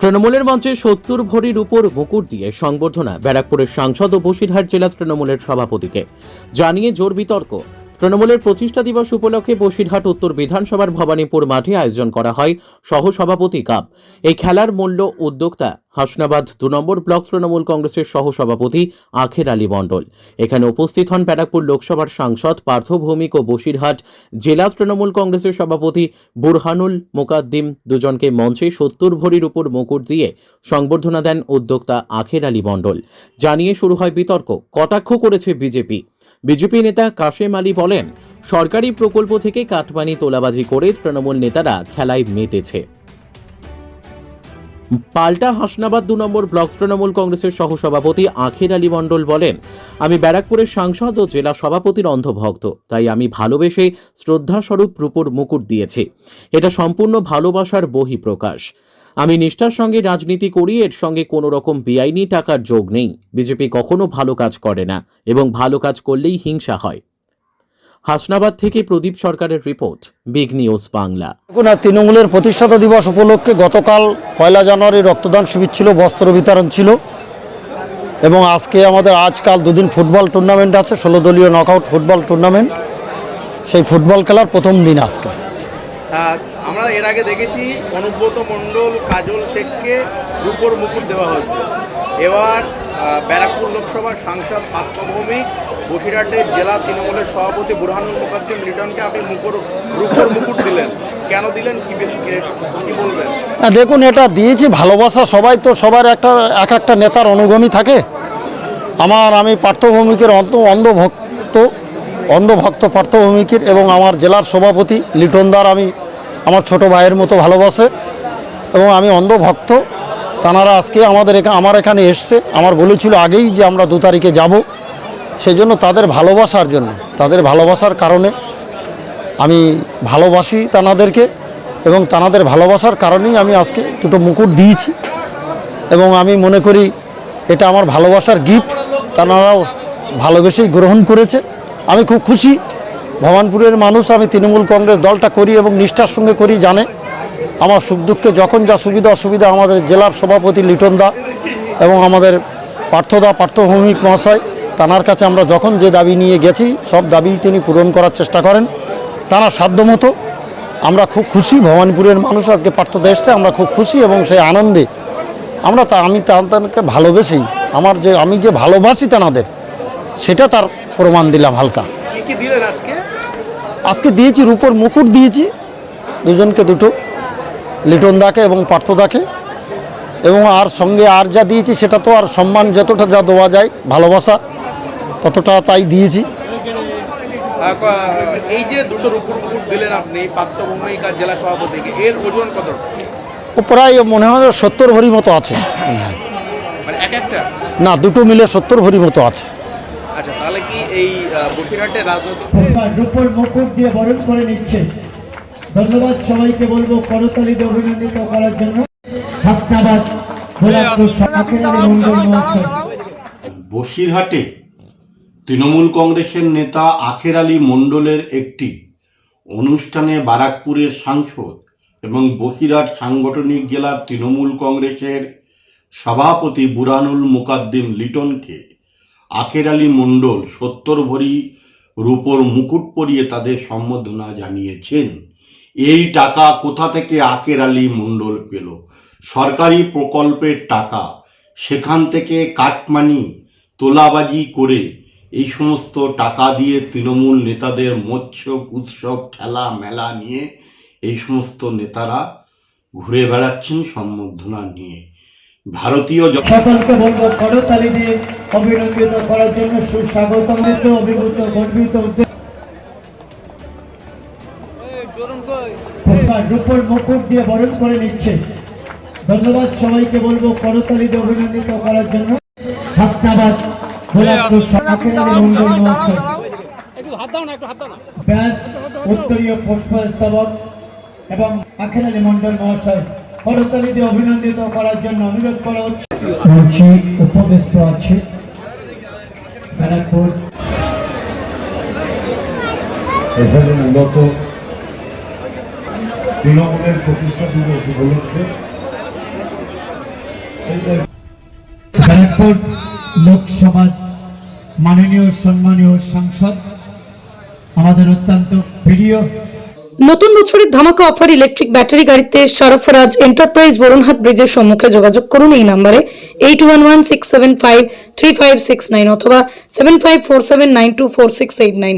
তৃণমূলের মঞ্চে সত্তর ভরির উপর মুকুট দিয়ে সংবর্ধনা, ব্যারাকপুরের সাংসদ ও বসিরহাট জেলা তৃণমূলের সভাপতিকে। জানিয়ে জোর বিতর্ক তৃণমূলের প্রতিষ্ঠা দিবস উপলক্ষে বসিরহাট উত্তর বিধানসভার ভবানীপুর মাঠে আয়োজন করা হয় সহসভাপতি কাপ। এই খেলার মূল্য উদ্যোক্তা হাসনাবাদ দু নম্বর ব্লক তৃণমূল কংগ্রেসের সহসভাপতি আখের আলী মণ্ডল। এখানে উপস্থিত হন ব্যারাকপুর লোকসভার সাংসদ পার্থ ভৌমিক ও বসিরহাট জেলা তৃণমূল কংগ্রেসের সভাপতি বুরহানুল মোকাদ্দিম। দুজনকে মঞ্চে সত্তর ভরির উপর মুকুট দিয়ে সংবর্ধনা দেন উদ্যোক্তা আখের আলী মণ্ডল। জানিয়ে শুরু হয় বিতর্ক। কটাক্ষ করেছে বিজেপি। বিজেপি নেতা কাশেম আলী বলেন, সরকারি প্রকল্প থেকে কাটমানি তোলাবাজি করে তৃণমূল নেতারা খেলায় মেতেছে। পাল্টা হাসনাবাদ দু নম্বর ব্লক তৃণমূল কংগ্রেসের সহসভাপতি আখির আলী মণ্ডল বলেন, আমি ব্যারাকপুরের সাংসদ ও জেলা সভাপতির অন্ধভক্ত, তাই আমি ভালোবেসে শ্রদ্ধাস্বরূপ রূপর মুকুট দিয়েছি। এটা সম্পূর্ণ ভালোবাসার বহিঃপ্রকাশ। আমি নিষ্ঠার সঙ্গে রাজনীতি করি এর সঙ্গে কোনো রকম বেআইনি টাকার যোগ নেই। বিজেপি কখনো ভালো কাজ করে না এবং ভালো কাজ করলেই হিংসা হয়। হাসনাবাদ থেকে প্রদীপ সরকারের রিপোর্ট বিগ নিউজ বাংলা। তৃণমূলের প্রতিষ্ঠাতা দিবস উপলক্ষে গতকাল পয়লা জানুয়ারি রক্তদান শিবির ছিল বস্ত্র বিতরণ ছিল এবং আজকে আমাদের আজকাল দুদিন ফুটবল টুর্নামেন্ট আছে ষোলো দলীয় নকআউট ফুটবল টুর্নামেন্ট। সেই ফুটবল খেলার প্রথম দিন আজকে। আমরা এর আগে দেখেছি অনুব্রত মণ্ডল, কাজল শেখকে রূপর মুকুট দেওয়া হয়েছে। এবার ব্যারাকপুর লোকসভার সাংসদ পাত্র ভৌমিক বসিরহাটের জেলা তৃণমূলের সভাপতি বুরহানুল মুখার্জি লিটনকে আপনি মুকুর রূপর মুকুট দিলেন। কেন দিলেন? কি বলবেন? দেখুন, এটা দিয়েছি, ভালোবাসা সবাই তো, সবার একটা, এক একটা নেতার অনুগামী থাকে। আমার, আমি পার্থভৌমিকের অন্ধ, অন্ধভক্ত অন্ধভক্ত পার্থভৌমিকের এবং আমার জেলার সভাপতি লিটনদার আমি আমার ছোট ভাইয়ের মতো ভালোবাসে এবং আমি অন্ধভক্ত। তানারা আজকে আমাদের এখানে আমার এখানে এসছে। আমার বলেছিল আগেই যে আমরা দু তারিখে যাব। সেজন্য তাদের ভালোবাসার জন্য, তাদের ভালোবাসার কারণে আমি ভালোবাসি তানাদেরকে এবং তানাদের ভালোবাসার কারণেই আমি আজকে দুটো মুকুট দিয়েছি। এবং আমি মনে করি এটা আমার ভালোবাসার গিফট তানারাও ভালোবেসেই গ্রহণ করেছে। আমি খুব খুশি ভবানপুরের মানুষ, আমি তৃণমূল কংগ্রেস দলটা করি এবং নিষ্ঠার সঙ্গে করি, জানে। আমার সুখ দুঃখে যখন যা সুবিধা অসুবিধা, আমাদের জেলার সভাপতি লিটন দা এবং আমাদের পার্থদা, পার্থভৌমিক মহাশয়, তানার কাছে আমরা যখন যে দাবি নিয়ে গেছি, সব দাবি তিনি পূরণ করার চেষ্টা করেন। তারা সাধ্যমতো, আমরা খুব খুশি, ভবানীপুরের মানুষ আজকে পার্থদা এসছে, আমরা খুব খুশি এবং সেই আনন্দে। আমরা তা, আমি তাদেরকে ভালোবেসি আমার যে, আমি যে ভালোবাসি তানাদের, সেটা তার প্রমাণ দিলাম হালকা। কি কি দিলেন আজকে? আজকে দিয়েছি রূপর মুকুট দিয়েছি দুজনকে দুটো লিটন দাকে এবং পার্থদাকে এবং আর সঙ্গে আর যা দিয়েছি সেটা তো আর সম্মান যতটা যা দেওয়া যায় ভালোবাসা ততটা তাই দিয়েছি। এই যে দুটো রূপর মুকুট দিলেন আপনি জেলা সভাপতিকে এর ওজন কত? ও প্রায় মনে হয় সত্তর ভরি মতো আছে। মানে না দুটো মিলে সত্তর ভরি মতো আছে। আচ্ছা তাহলে কি এই রাজনৈতিক রূপর মুকুট দিয়ে বরণ করে নিচ্ছে। ধন্যবাদ সবাইকে বলব করতালি অভিনন্দিত করার জন্য। হাসনাবাদ বসিরহাটে তৃণমূল কংগ্রেসের নেতা আখের আলী মণ্ডলের একটি অনুষ্ঠানে বারাকপুরের সাংসদ এবং বসিরহাট সাংগঠনিক জেলার তৃণমূল কংগ্রেসের সভাপতি বুরানুল মুকাদ্দিম লিটনকে আখের আলী মণ্ডল সত্তর ভরি রূপর মুকুট পরিয়ে তাদের সম্বোধনা জানিয়েছেন। এই টাকা কোথা থেকে আকের আলী মণ্ডল পেল? সরকারি প্রকল্পের টাকা, সেখান থেকে কাটমানি, তোলাবাজি করে এই সমস্ত টাকা দিয়ে তৃণমূল নেতাদের মৎস্য, উৎসব, খেলা, মেলা নিয়ে এই সমস্ত নেতারা ঘুরে বেড়াচ্ছেন, সম্বর্ধনা নিয়ে। ভারতীয় সকলকে বলব করতালি দিয়ে অভিনন্দিত করার জন্য অভিভূত, গর্বিত রূপর মুকুট দিয়ে বরণ করে নিচ্ছে। ধন্যবাদ সবাইকে বলব করতালি দিয়ে অভিনন্দিত করার জন্য। মন্ডল মহাশয় ব্যাস, উত্তরীয় পুষ্পস্তবক এবং আখের মন্ডল মহাশয়। করতালি দিয়ে অভিনন্দিত করার জন্য অনুরোধ করা হচ্ছে। মঞ্চে আছে ব্যারাকপুর। এখানে মূলত তৃণমূলের প্রতিষ্ঠা দিবস উপলক্ষে ব্যারাকপুর লোকসভার মাননীয় সম্মানীয় সাংসদ আমাদের অত্যন্ত প্রিয় নতুন বছরের ধামাকা অফার ইলেকট্রিক ব্যাটারি গাড়িতে সরফরাজ এন্টারপ্রাইজ বরুণহাট ব্রিজের সম্মুখে যোগাযোগ করুন এই নাম্বারে eight one one six seven five three five six nine অথবা seven five four seven nine two four six eight nine